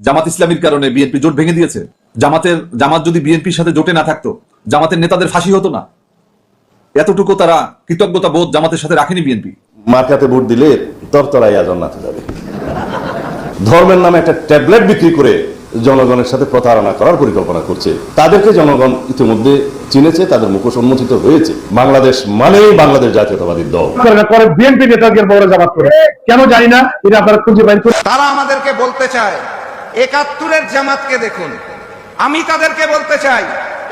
জামাত ইসলামীর কারণে বিএনপি জোট ভেঙে দিয়েছে। জামাতের জামাত যদি বিএনপির সাথে জোটে না থাকতো জামাতের নেতাদের ফাঁসি হতো না। এতটুকু তারা কৃতজ্ঞতা বোধ জামাতের সাথে রাখেনি বিএনপি। মার্কাতে ভোট দিলে তরতরাই জান্নাতে যাবে। ধর্মের নামে একটা ট্যাবলেট বিক্রি করে জনগণের সাথে প্রতারণা করার পরিকল্পনা করছে। তাদেরকে জনগণ ইতিমধ্যে চিনেছে তাদের মুখোশ উন্মোচিত হয়েছে। বাংলাদেশ মানেই বাংলাদেশ জাতীয়তাবাদী দল। করে বিএনপি নেতাকে বড় জামাত করে। কেন জানি না এটা আপনারা খুঁজে করে তারা আমাদেরকে বলতে চায় একাত্তরের জামাতকে দেখুন। আমি তাদেরকে বলতে চাই,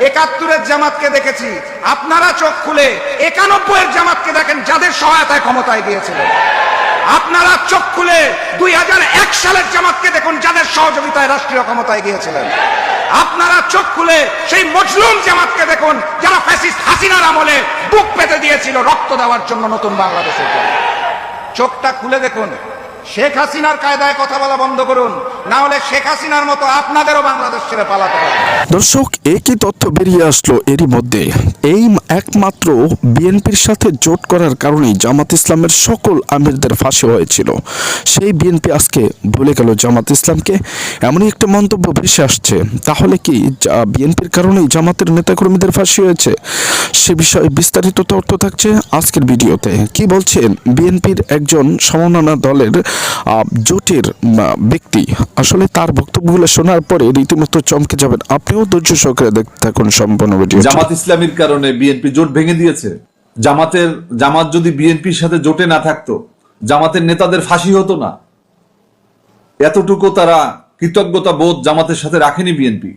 একাত্তরের জামাতকে দেখেছি। আপনারা চোখ খুলে একানব্বই এর জামাতকে দেখেন, যাদের সহায়তায় ক্ষমতায় গিয়েছিলেন। আপনারা চোখ খুলে দুই হাজার এক সালের জামাতকে দেখুন, যাদের সহযোগিতায় রাষ্ট্রীয় ক্ষমতায় গিয়েছিলেন। আপনারা চোখ খুলে সেই মজলুম জামাতকে দেখুন, যারা ফ্যাসিস্ট হাসিনার আমলে বুক পেতে দিয়েছিল রক্ত দেওয়ার জন্য নতুন বাংলাদেশের চোখটা খুলে দেখুন, শেখ হাসিনার কায়দায় কথা বলা বন্ধ করুন দর্শক, একই তথ্য বেরিয়ে আসলো এরই মধ্যে। এই একমাত্র বিএনপির সাথে জোট করার কারণেই জামাত ইসলামের সকল আমিরদের ফাঁসি হয়েছিল। সেই বিএনপি আজকে ভুলে গেল জামাত ইসলামকে। এমনই একটা মন্তব্য ভেসে আসছে। তাহলে কি বিএনপির কারণেই জামাতের নেতাকর্মীদের ফাঁসি হয়েছে? সে বিষয়ে বিস্তারিত তথ্য থাকছে আজকের ভিডিওতে। কি বলছেন বিএনপির একজন সমন্বয় দলের জোটের ব্যক্তি? আসলে তার বক্তব্যগুলো শোনার পরে রীতিমতো চমকে যাবেন। আপনিও ধৈর্য সহকারে দেখতে থাকুন সম্পূর্ণ ভিডিও জামাত ইসলামীর কারণে বিএনপি জোট ভেঙে দিয়েছে। জামাতের জামাত যদি বিএনপির সাথে জোটে না থাকতো, জামাতের নেতাদের ফাঁসি হতো না। এতটুকু তারা কৃতজ্ঞতা বোধ জামাতের সাথে রাখেনি বিএনপি।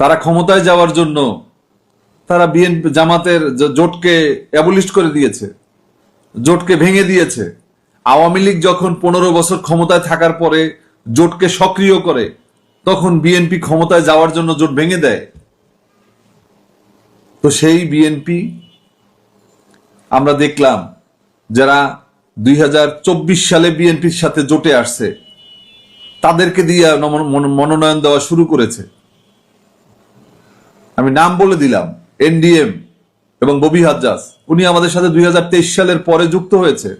তারা ক্ষমতায় যাওয়ার জন্য তারা বিএনপি জামাতের জোটকে অ্যাবলিশ করে দিয়েছে। জোটকে ভেঙে দিয়েছে। আওয়ামী লীগ যখন পনেরো বছর ক্ষমতায় থাকার পরে জোটকে সক্রিয় করে, তখন বিএনপি ক্ষমতায় যাওয়ার জন্য জোট ভেঙে দেয়। তো সেই বিএনপি, আমরা দেখলাম যারা দুই হাজার চব্বিশ সালে বিএনপির সাথে জোটে আসছে, তাদেরকে দিয়ে মনোনয়ন দেওয়া শুরু করেছে। আমি নাম বলে দিলাম, এনডিএম এবং ববি হাজ্জাস উনি আমাদের সাথে দুই হাজার তেইশ সালের পরে যুক্ত হয়েছে।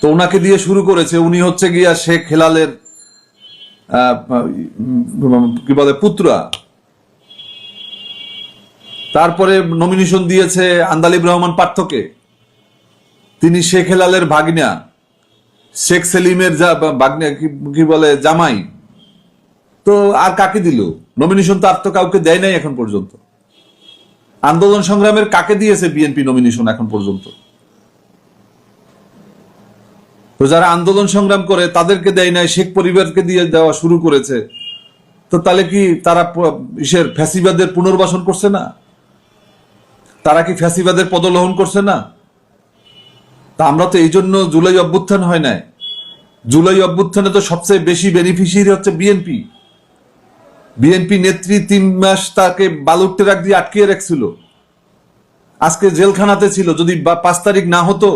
তো ওনাকে দিয়ে শুরু করেছে, উনি হচ্ছে গিয়া শেখ হেলালের কি বলে, পুত্রা। তারপরে নমিনেশন দিয়েছে আন্দালিব রহমান পার্থকে। তিনি শেখ হেলালের ভাগনা, শেখ সেলিমের যা ভাগনা, কি- কি বলে, জামাই। তো আর কাকে দিল? নমিনেশন তো আর তো কাউকে দেয় নাই এখন পর্যন্ত। আন্দোলন সংগ্রামের কাকে দিয়েছে বিএনপি নমিনেশন এখন পর্যন্ত? তো যারা আন্দোলন সংগ্রাম করে তাদেরকে দেয় নাই, শেখ পরিবারকে দিয়ে দেওয়া শুরু করেছে। তো তাহলে কি তারা ইসের ফ্যাসিবাদের পুনর্বাসন করছে না? তারা কি ফ্যাসিবাদের পদলোহন করছে না? তা আমরা তো এই জন্য জুলাই অভ্যুত্থান হয় নাই। জুলাই অভ্যুত্থানে তো সবচেয়ে বেশি বেনিফিশিয়ারি হচ্ছে বিএনপি। বিএনপি নেত্রী তিন মাস তাকে বালুর ট্রাক দিয়ে আটকিয়ে রাখছিল। আজকে জেলখানাতে ছিল, যদি পাঁচ তারিখ না হতো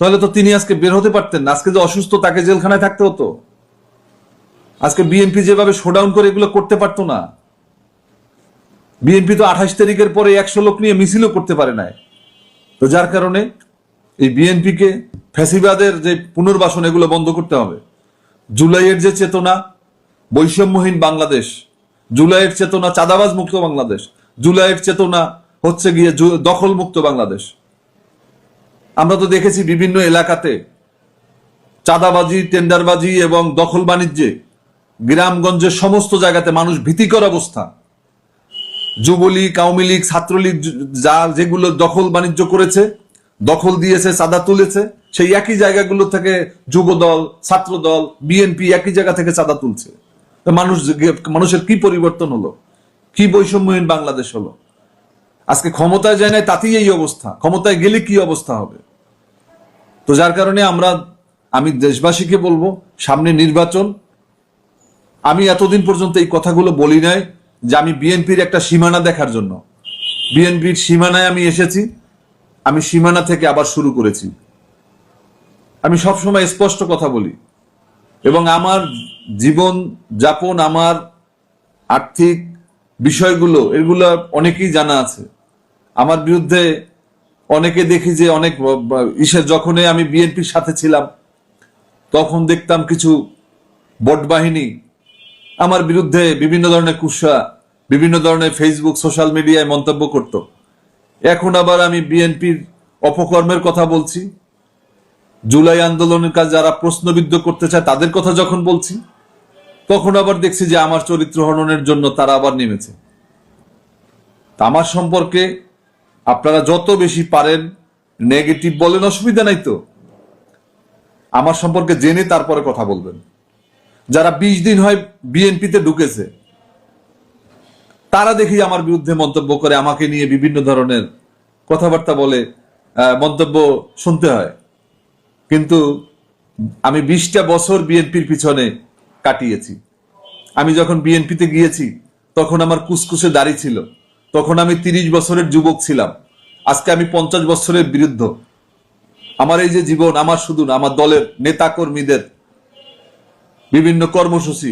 তাহলে তো তিনি আজকে বের হতে পারতেন না। আজকে যে অসুস্থ, তাকে জেলখানায় থাকতে হতো। আজকে বিএনপি যেভাবে শোডাউন করে এগুলো করতে পারতো না। বিএনপি তো আঠাশ তারিখের পরে একশো লোক নিয়ে মিছিলও করতে পারে নাই। তো যার কারণে এই বিএনপিকে ফ্যাসিবাদের যে পুনর্বাসন, এগুলো বন্ধ করতে হবে। জুলাইয়ের যে চেতনা, বৈষম্যহীন বাংলাদেশ। জুলাইয়ের চেতনা চাঁদাবাজ মুক্ত বাংলাদেশ। জুলাইয়ের চেতনা হচ্ছে গিয়ে দখল মুক্ত বাংলাদেশ। আমরা তো দেখেছি বিভিন্ন এলাকাতে চাঁদাবাজি, টেন্ডারবাজি এবং দখল বাণিজ্যে গ্রামগঞ্জের সমস্ত জায়গাতে মানুষ ভীতিকর অবস্থা। যুবলীগ, আওয়ামী লীগ, ছাত্রলীগ য- যেগুলো দখল বাণিজ্য করেছে, দখল দিয়েছে, চাঁদা তুলেছে, সেই একই জায়গাগুলো থেকে যুব দল ছাত্র দল বিএনপি একই জায়গা থেকে চাঁদা তুলছে। মানুষ মানুষের কি পরিবর্তন হলো? কি বৈষম্যহীন বাংলাদেশ হলো? আজকে ক্ষমতায় যায় নাই তাতেই এই অবস্থা। ক্ষমতায় গেলে কি অবস্থা হবে? তো যার কারণে আমরা, আমি দেশবাসীকে বলব, সামনে নির্বাচন। আমি এতদিন পর্যন্ত এই কথাগুলো বলি নাই যে আমি বিএনপির একটা সীমানা দেখার জন্য। বিএনপির সীমানায় আমি এসেছি, আমি সীমানা থেকে আবার শুরু করেছি। আমি সবসময় স্পষ্ট কথা বলি। এবং আমার জীবন যাপন, আমার আর্থিক বিষয়গুলো, এগুলো অনেকেই জানা আছে। আমার বিরুদ্ধে অনেকে দেখি যে অনেক ইসের যখনই আমি বিএনপির সাথে ছিলাম, তখন দেখতাম কিছু বট বাহিনী আমার বিরুদ্ধে বিভিন্ন ধরনের কুৎসা, বিভিন্ন ধরনের ফেসবুক সোশ্যাল মিডিয়ায় মন্তব্য করত। এখন আবার আমি বিএনপির অপকর্মের কথা বলছি। জুলাই আন্দোলনের কাজ যারা প্রশ্নবিদ্ধ করতে চায় তাদের কথা যখন বলছি, তখন আবার দেখছি যে আমার চরিত্র হননের জন্য তারা আবার নেমেছে। আমার সম্পর্কে আপনারা যত বেশি পারেন নেগেটিভ বলেন, অসুবিধা নাই তো। আমার সম্পর্কে জেনে তারপরে কথা বলবেন। যারা বিশ দিন হয় বিএনপিতে ঢুকেছে, তারা দেখি আমার বিরুদ্ধে মন্তব্য করে, আমাকে নিয়ে বিভিন্ন ধরনের কথাবার্তা বলে মন্তব্য শুনতে হয়। কিন্তু আমি বিশটা বছর বিএনপির পিছনে কাটিয়েছি। আমি যখন বিএনপিতে গিয়েছি, তখন আমার কুসকুসে দাড়ি ছিল। তখন আমি তিরিশ বছরের যুবক ছিলাম। আজকে আমি পঞ্চাশ বছরের বিরুদ্ধ আমার এই যে জীবন আমার শুধু না আমার দলের নেতা কর্মীদের বিভিন্ন কর্মসূচি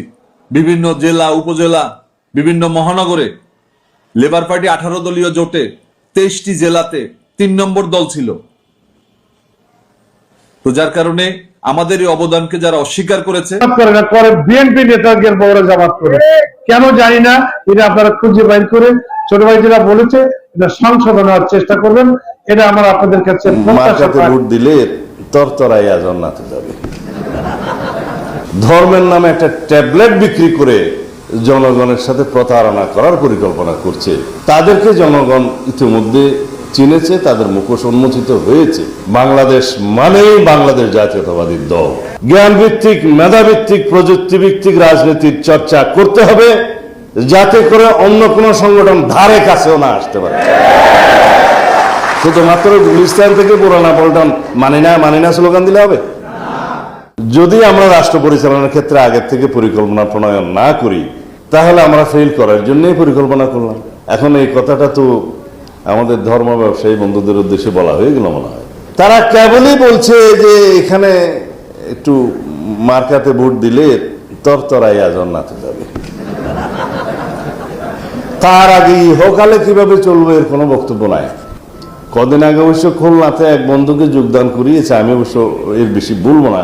বিভিন্ন জেলা উপজেলা বিভিন্ন মহানগরে। লেবার পার্টি আঠারো দলীয় জোটে তেইশটি জেলাতে তিন নম্বর দল ছিল। তো যার কারণে আমাদের এই অবদানকে যারা অস্বীকার করেছে জামাত করে না করে বিএনপি নেতাদের বড় জামাত করে। কেন জানি না এটা আপনারা খুঁজে বাইর করে ছোট ভাই যেটা বলেছে এটা চেষ্টা করবেন। এটা আমার আপনাদের কাছে। ভোট দিলে তরতরাইয়া জান্নাতে যাবে। ধর্মের নামে একটা ট্যাবলেট বিক্রি করে জনগণের সাথে প্রতারণা করার পরিকল্পনা করছে। তাদেরকে জনগণ ইতিমধ্যে চিনেছে তাদের মুখোশ উন্মোচিত হয়েছে। বাংলাদেশ মানেই বাংলাদেশ জাতীয়তাবাদী দল। জ্ঞান ভিত্তিক মেধাভিত্তিক প্রযুক্তি ভিত্তিক রাজনীতির চর্চা করতে হবে। যাতে করে অন্য কোনো সংগঠন ধারে কাছেও না আসতে পারে। শুধুমাত্র গুলিস্তান থেকে পুরানা পল্টন মানি না মানি না স্লোগান দিলে হবে? যদি আমরা রাষ্ট্র পরিচালনার ক্ষেত্রে আগের থেকে পরিকল্পনা প্রণয়ন না করি, তাহলে আমরা ফেল করার জন্যই পরিকল্পনা করলাম। এখন এই কথাটা তো আমাদের ধর্ম ব্যবসায়ী বন্ধুদের উদ্দেশ্যে বলা হয়ে গেল মনে হয়। তারা কেবলই বলছে যে এখানে একটু মার্কাতে ভোট দিলে তরতরাইয়া জান্নাতে যাবে। তার আগে ইহকালে কীভাবে চলবে এর কোনো বক্তব্য নাই। কদিন আগে অবশ্য খুলনাতে এক বন্ধুকে যোগদান করিয়েছে, আমি অবশ্য এর বেশি বলব না।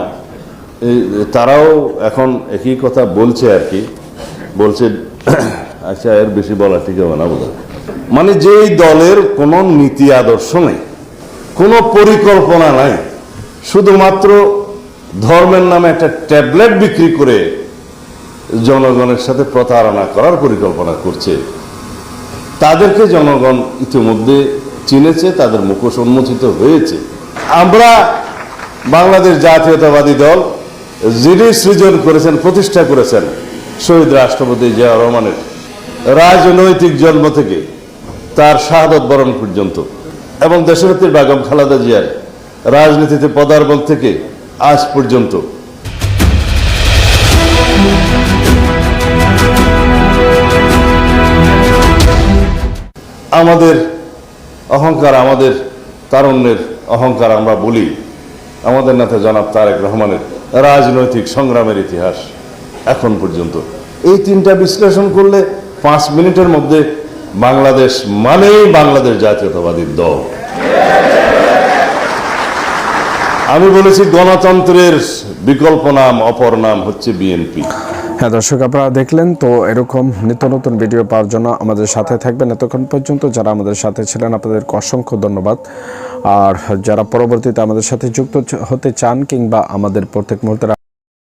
তারাও এখন একই কথা বলছে আর কি। বলছে আচ্ছা এর বেশি বলা ঠিক হবে না বোধ মানে যেই দলের কোনো নীতি আদর্শ নেই, কোনো পরিকল্পনা নাই, শুধুমাত্র ধর্মের নামে একটা ট্যাবলেট বিক্রি করে জনগণের সাথে প্রতারণা করার পরিকল্পনা করছে। তাদেরকে জনগণ ইতিমধ্যে চিনেছে, তাদের মুখোশ উন্মোচিত হয়েছে। আমরা বাংলাদেশ জাতীয়তাবাদী দল, যিনি সৃজন করেছেন, প্রতিষ্ঠা করেছেন শহীদ রাষ্ট্রপতি জিয়া রহমানের রাজনৈতিক জন্ম থেকে, তার শাহাদত বরণ পর্যন্ত। এবং দেশনেত্রী বেগম খালাদা জিয়ার রাজনীতিতে পদার্পণ থেকে আজ পর্যন্ত আমাদের অহংকার আমাদের তারুণ্যের অহংকার আমরা বলি। আমাদের নেতা জনাব তারেক রহমানের রাজনৈতিক সংগ্রামের ইতিহাস এখন পর্যন্ত। এই তিনটা বিশ্লেষণ করলে পাঁচ মিনিটের মধ্যে বাংলাদেশ মানেই বাংলাদেশ জাতীয়তাবাদী দল। আমি বলেছি গণতন্ত্রের বিকল্প নাম, অপর নাম হচ্ছে বিএনপি। হ্যাঁ দর্শক, আপনারা দেখলেন তো এরকম নিত্য নতুন ভিডিও পাওয়ার জন্য আমাদের সাথে থাকবেন এতক্ষণ পর্যন্ত যারা আমাদের সাথে ছিলেন, আপনাদেরকে অসংখ্য ধন্যবাদ। আর যারা পরবর্তীতে আমাদের সাথে যুক্ত হতে চান কিংবা আমাদের প্রত্যেক মুহূর্তে